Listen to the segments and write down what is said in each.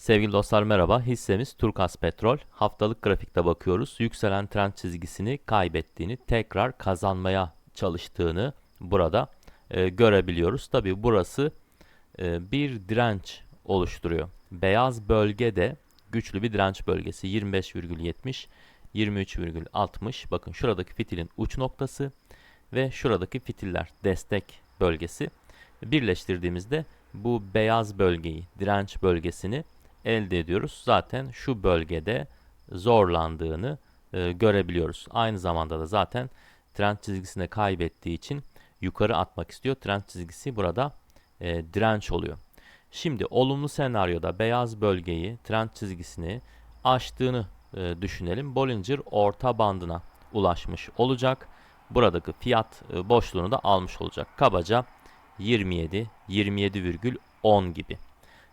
Sevgili dostlar merhaba. Hissemiz Turkas Petrol. Haftalık grafikte bakıyoruz. Yükselen trend çizgisini kaybettiğini, tekrar kazanmaya çalıştığını burada e, görebiliyoruz. Tabi burası e, bir direnç oluşturuyor. Beyaz bölge de güçlü bir direnç bölgesi. 25,70, 23,60. Bakın şuradaki fitilin uç noktası ve şuradaki fitiller destek bölgesi. Birleştirdiğimizde bu beyaz bölgeyi, direnç bölgesini elde ediyoruz. Zaten şu bölgede zorlandığını e, görebiliyoruz. Aynı zamanda da zaten trend çizgisine kaybettiği için yukarı atmak istiyor. Trend çizgisi burada e, direnç oluyor. Şimdi olumlu senaryoda beyaz bölgeyi, trend çizgisini aştığını e, düşünelim. Bollinger orta bandına ulaşmış olacak. Buradaki fiyat e, boşluğunu da almış olacak. Kabaca 27, 27,10 gibi.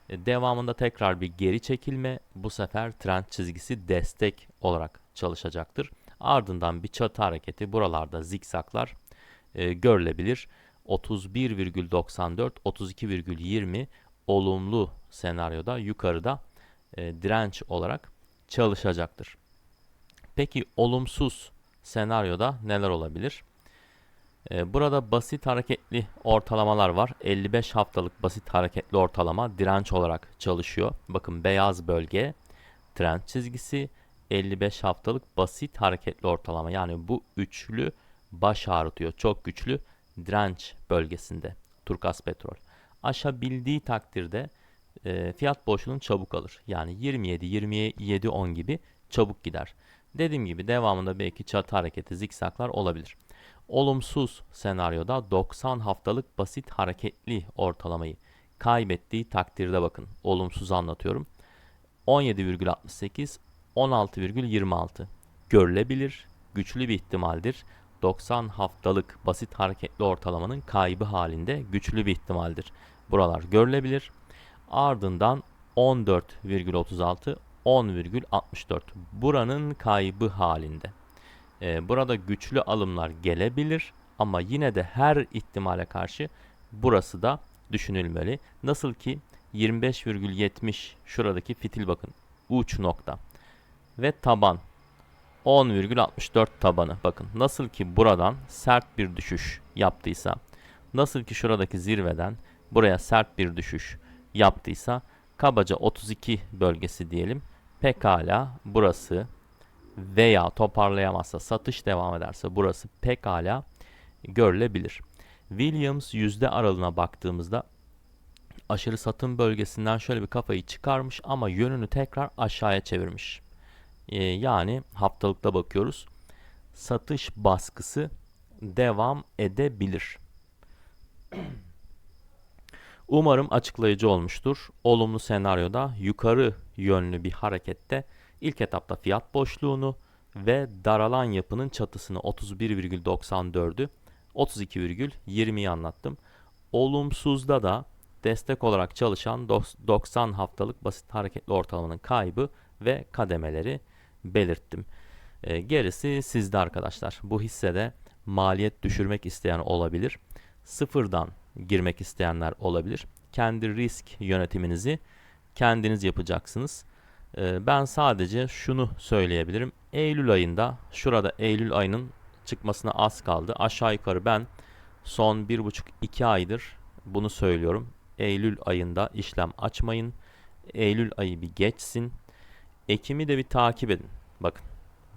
E, devamında tekrar bir geri çekilme. Bu sefer trend çizgisi destek olarak çalışacaktır. Ardından bir çatı hareketi buralarda zikzaklar e, görülebilir. 31,94, 32,20 olumlu senaryoda yukarıda e, direnç olarak çalışacaktır. Peki olumsuz senaryoda neler olabilir? Ee, burada basit hareketli ortalamalar var. 55 haftalık basit hareketli ortalama direnç olarak çalışıyor. Bakın beyaz bölge trend çizgisi 55 haftalık basit hareketli ortalama. Yani bu üçlü baş ağrıtıyor. Çok güçlü direnç bölgesinde Turkas Petrol. Aşabildiği takdirde e, fiyat boşluğunu çabuk alır. Yani 27, 27, 10 gibi çabuk gider. Dediğim gibi devamında belki çatı hareketi, zikzaklar olabilir. Olumsuz senaryoda 90 haftalık basit hareketli ortalamayı kaybettiği takdirde bakın. Olumsuz anlatıyorum. 17,68 16,26 görülebilir, güçlü bir ihtimaldir. 90 haftalık basit hareketli ortalamanın kaybı halinde güçlü bir ihtimaldir. Buralar görülebilir. Ardından 14,36 10,64 buranın kaybı halinde. Ee, burada güçlü alımlar gelebilir ama yine de her ihtimale karşı burası da düşünülmeli. Nasıl ki 25,70 şuradaki fitil bakın uç nokta ve taban 10,64 tabanı bakın nasıl ki buradan sert bir düşüş yaptıysa nasıl ki şuradaki zirveden buraya sert bir düşüş yaptıysa kabaca 32 bölgesi diyelim pekala burası veya toparlayamazsa satış devam ederse burası pekala görülebilir. Williams yüzde aralığına baktığımızda aşırı satım bölgesinden şöyle bir kafayı çıkarmış ama yönünü tekrar aşağıya çevirmiş. Ee, yani haftalıkta bakıyoruz. Satış baskısı devam edebilir. Umarım açıklayıcı olmuştur. Olumlu senaryoda yukarı yönlü bir harekette ilk etapta fiyat boşluğunu ve daralan yapının çatısını 31,94'ü 32,20'yi anlattım. Olumsuzda da destek olarak çalışan 90 haftalık basit hareketli ortalamanın kaybı ve kademeleri belirttim. E, gerisi sizde arkadaşlar. Bu hissede maliyet düşürmek isteyen olabilir. Sıfırdan girmek isteyenler olabilir. Kendi risk yönetiminizi kendiniz yapacaksınız. Ee, ben sadece şunu söyleyebilirim. Eylül ayında şurada Eylül ayının çıkmasına az kaldı. Aşağı yukarı ben son 1,5-2 aydır bunu söylüyorum. Eylül ayında işlem açmayın. Eylül ayı bir geçsin. Ekim'i de bir takip edin. Bakın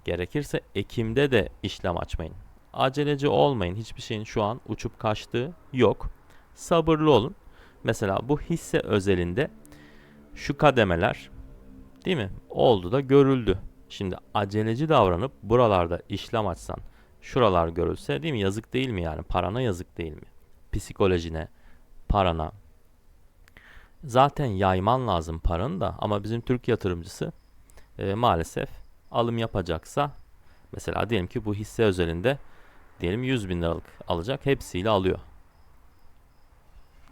gerekirse Ekim'de de işlem açmayın. Aceleci olmayın. Hiçbir şeyin şu an uçup kaçtığı yok. Sabırlı olun. Mesela bu hisse özelinde şu kademeler değil mi? Oldu da görüldü. Şimdi aceleci davranıp buralarda işlem açsan şuralar görülse değil mi? Yazık değil mi yani? Parana yazık değil mi? Psikolojine, parana. Zaten yayman lazım paranı da ama bizim Türk yatırımcısı e, maalesef alım yapacaksa mesela diyelim ki bu hisse özelinde diyelim 100 bin liralık alacak hepsiyle alıyor.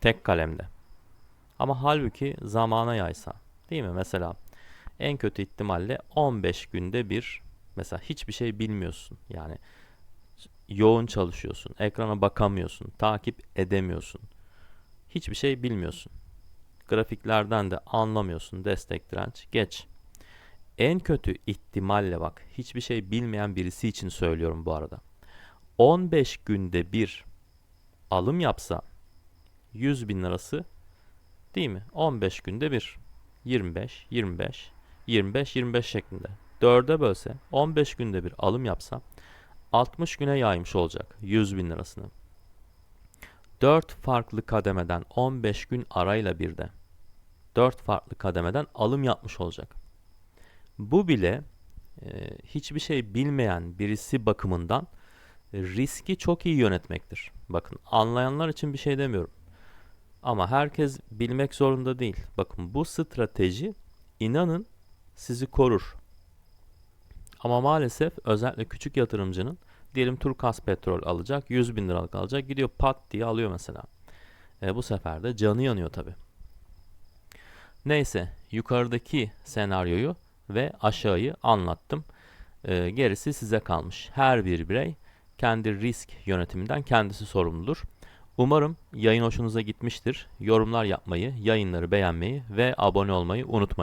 Tek kalemde. Ama halbuki zamana yaysa değil mi? Mesela en kötü ihtimalle 15 günde bir mesela hiçbir şey bilmiyorsun. Yani yoğun çalışıyorsun, ekrana bakamıyorsun, takip edemiyorsun. Hiçbir şey bilmiyorsun. Grafiklerden de anlamıyorsun. Destek direnç. Geç. En kötü ihtimalle bak. Hiçbir şey bilmeyen birisi için söylüyorum bu arada. 15 günde bir alım yapsa 100 bin lirası değil mi? 15 günde bir 25, 25, 25, 25 şeklinde. 4'e bölse 15 günde bir alım yapsa 60 güne yaymış olacak 100 bin lirasını. 4 farklı kademeden 15 gün arayla bir de 4 farklı kademeden alım yapmış olacak. Bu bile e, hiçbir şey bilmeyen birisi bakımından riski çok iyi yönetmektir. Bakın anlayanlar için bir şey demiyorum. Ama herkes bilmek zorunda değil. Bakın bu strateji inanın sizi korur. Ama maalesef özellikle küçük yatırımcının diyelim Turkas petrol alacak 100 bin liralık alacak gidiyor pat diye alıyor mesela. E, bu sefer de canı yanıyor tabi. Neyse yukarıdaki senaryoyu ve aşağıyı anlattım. E, gerisi size kalmış. Her bir birey kendi risk yönetiminden kendisi sorumludur. Umarım yayın hoşunuza gitmiştir. Yorumlar yapmayı, yayınları beğenmeyi ve abone olmayı unutmayın.